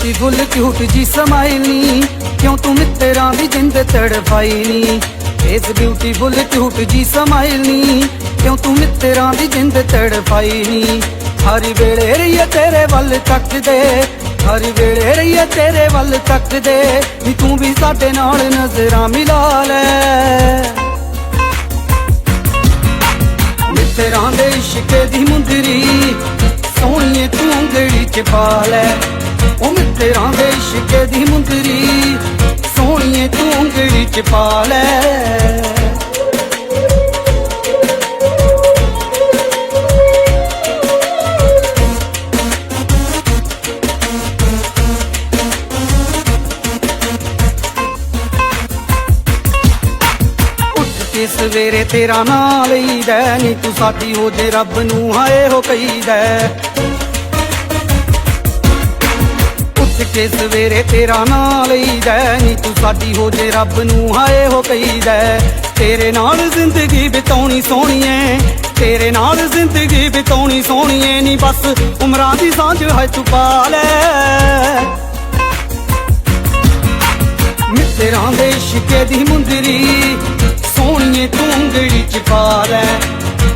ਇਸ beautiful cute ਜੀ smile ਨੀ। ਕਿਉਂ ਤੂੰ ਮਿੱਤਰਾਂ ਦੀ ਜਿੰਦ ਤੜਫਾਈ ਨੀ? ਇਸ ਬਿਊਟੀਫੁਲ ਕਿਊਟ ਜੀ ਸਮਾਈਲ ਨੀ। ਕਿਉਂ ਤੂੰ ਮਿੱਤਰਾਂ ਦੀ ਜਿੰਦ ਤੜਫਾਈ ਨੀ? ਹਰ ਵੇਲੇ ਰਹੀਏ ਤੇਰੇ ਵੱਲ ਤੱਕਦੇ ਹਰ ਵੇਲੇ ਰਹੀਏ ਤੇਰੇ ਵੱਲ ਤੱਕਦੇ ਵੀ ਤੂੰ ਵੀ ਸਾਡੇ ਨਾਲ ਨਜ਼ਰਾਂ ਮਿਲਾ ਲੈ। ਮਿੱਤਰਾਂ ਦੇ ਇਸ਼ਕੇ ਦੀ ਮੁੰਦਰੀ, ਸੋਹਣੀਏ ਤੂੰ ਉਂਗਲੀ ਚ ਪਾ ਲੈ। ਉਹ ਮਿੱਤਰਾਂ ਦੇ ਇਸ਼ਕੇ ਦੀ ਮੁੰਦਰੀ ਸੋਹਣੀਏ ਤੂੰ ਉਂਗਲੀ ਚ ਪਾ ਲੈ। ਕੇ ਸਵੇਰੇ ਤੇਰਾ ਨਾਂ ਲਈਦਾ ਨੀ ਤੂੰ ਸਾਡੀ ਹੋ ਜੇ ਰੱਬ ਨੂੰ ਹਾਏ ਹੋ ਕਹੀਦਾ। ਉੱਠ ਕੇ ਸਵੇਰੇ ਤੇਰਾ ਨਾਂ ਲਈਦਾ ਨੀ ਤੂੰ ਸਾਡੀ ਹੋ ਜੇ ਰੱਬ ਨੂੰ ਹਾਏ ਹੋ ਕਹੀਦਾ ਤੇਰੇ ਨਾਲ ਜ਼ਿੰਦਗੀ ਬਿਤਾਉਣੀ ਸੋਹਣੀਏ ਤੇਰੇ ਨਾਲ ਜ਼ਿੰਦਗੀ ਬਿਤਾਉਣੀ ਸੋਹਣੀਏ ਨੀ ਬਸ ਉਮਰਾਂ ਦੀ ਸਾਂਝ ਹੈ ਤੂੰ ਪਾ ਲੈ। ਮਿੱਤਰਾਂ ਦੇ ਇਸ਼ਕੇ ਦੀ ਮੁੰਦਰੀ ਸੋਹਣੀਏ ਤੂੰ ਉਂਗਲੀ ਚ ਪਾ ਲੈ।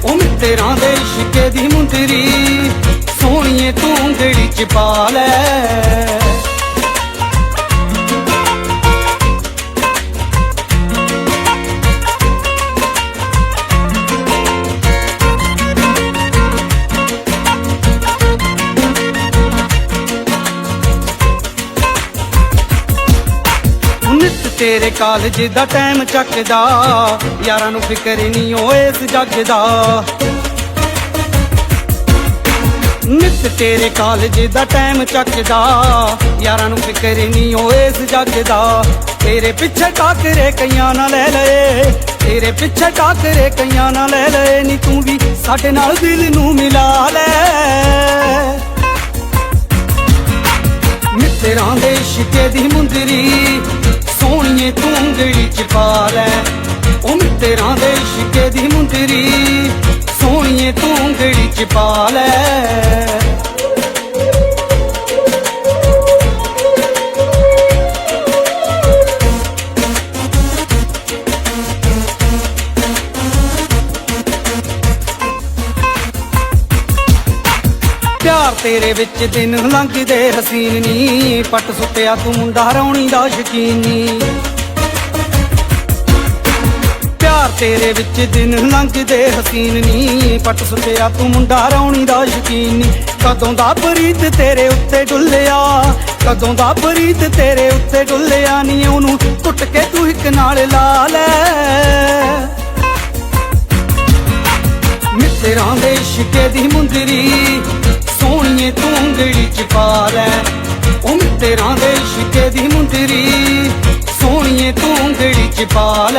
ਉਹ ਮਿੱਤਰਾਂ ਦੇ ਇਸ਼ਕੇ ਦੀ ਮੁੰਦਰੀ ਸੋਹਣੀਏ ਤੂੰ ਉਂਗਲੀ ਚ ਪਾ ਲੈ। ਤੇਰੇ ਕਾਲਜ ਦਾ ਟਾਈਮ ਚੱਕਦਾ। ਯਾਰਾਂ ਨੂੰ ਫਿਕਰ ਨਹੀਂ ਓ ਇਸ ਜੱਗ ਦਾ। ਨਿੱਤ ਤੇਰੇ ਕਾਲਜ ਦਾ ਟਾਈਮ ਚੱਕਦਾ। ਯਾਰਾਂ ਨੂੰ ਫਿਕਰ ਨਹੀਂ ਓ ਇਸ ਜੱਗ ਦਾ। ਤੇਰੇ ਪਿੱਛੇ ਟਾਕਰੇ ਕਈਆਂ ਨਾਲ ਲੈ ਲਏ ਤੇਰੇ ਪਿੱਛੇ ਟਾਕਰੇ ਕਈਆਂ ਨਾਲ ਲੈ ਲਏ ਨੀ ਤੂੰ ਵੀ ਸਾਡੇ ਨਾਲ ਦਿਲ ਨੂੰ ਮਿਲਾ ਲੈ। ਮਿੱਤਰਾਂ ਦੇ ਇਸ਼ਕੇ ਦੀ ਮੁੰਦਰੀ। ਸੋਹਣੀਏ ਤੂੰ ਉਂਗਲੀ ਚ ਪਾ ਲੈ ਉਹ ਮਿੱਤਰਾਂ ਦੇ ਇਸ਼ਕੇ ਦੀ ਮੁੰਦਰੀ। ਸੋਹਣੀਏ ਤੂੰ ਉਂਗਲੀ ਚ ਪਾ ਲੈ ਪਿਆਰ ਤੇਰੇ ਵਿੱਚ ਦਿਨ ਲੰਘਦੇ ਹਸੀਨ ਨੀ। ਪੱਟ ਸੁੱਟਿਆ ਤੂੰ ਮੁੰਡਾ ਰੌਣੀ ਦਾ ਸ਼ਕੀਨ ਨੀ ਪਿਆਰ ਤੇਰੇ ਵਿੱਚ ਦਿਨ ਲੰਘਦੇ ਹਸੀਨ ਨੀ। ਪੱਟ ਸੁੱਟਿਆ ਤੂੰ ਮੁੰਡਾ ਰੌਣੀ ਦਾ ਸ਼ਕੀਨ ਨੀ। ਕਦੋਂ ਦਾ ਪ੍ਰੀਤ ਤੇਰੇ ਉੱਤੇ ਡੁੱਲਿਆ? ਕਦੋਂ ਦਾ ਪ੍ਰੀਤ ਤੇਰੇ ਉੱਤੇ ਡੁੱਲਿਆ ਨੀ, ਉਹਨੂੰ ਟੁੱਟ ਕੇ ਤੂੰ ਇੱਕ ਨਾਲ ਲਾ ਲੈ। ਮਿੱਤਰਾਂ ਦੇ ਇਸ਼ਕੇ ਦੀ ਮੁੰਦਰੀ, ਸੋਹਣੀਏ ਤੂੰ ਉਂਗਲੀ ਚ ਪਾ ਲੈ। ਉਹ ਮਿੱਤਰਾਂ ਦੇ ਇਸ਼ਕੇ ਦੀ ਮੁੰਦਰੀ தூணிய தூங்கிழிச்சு பால.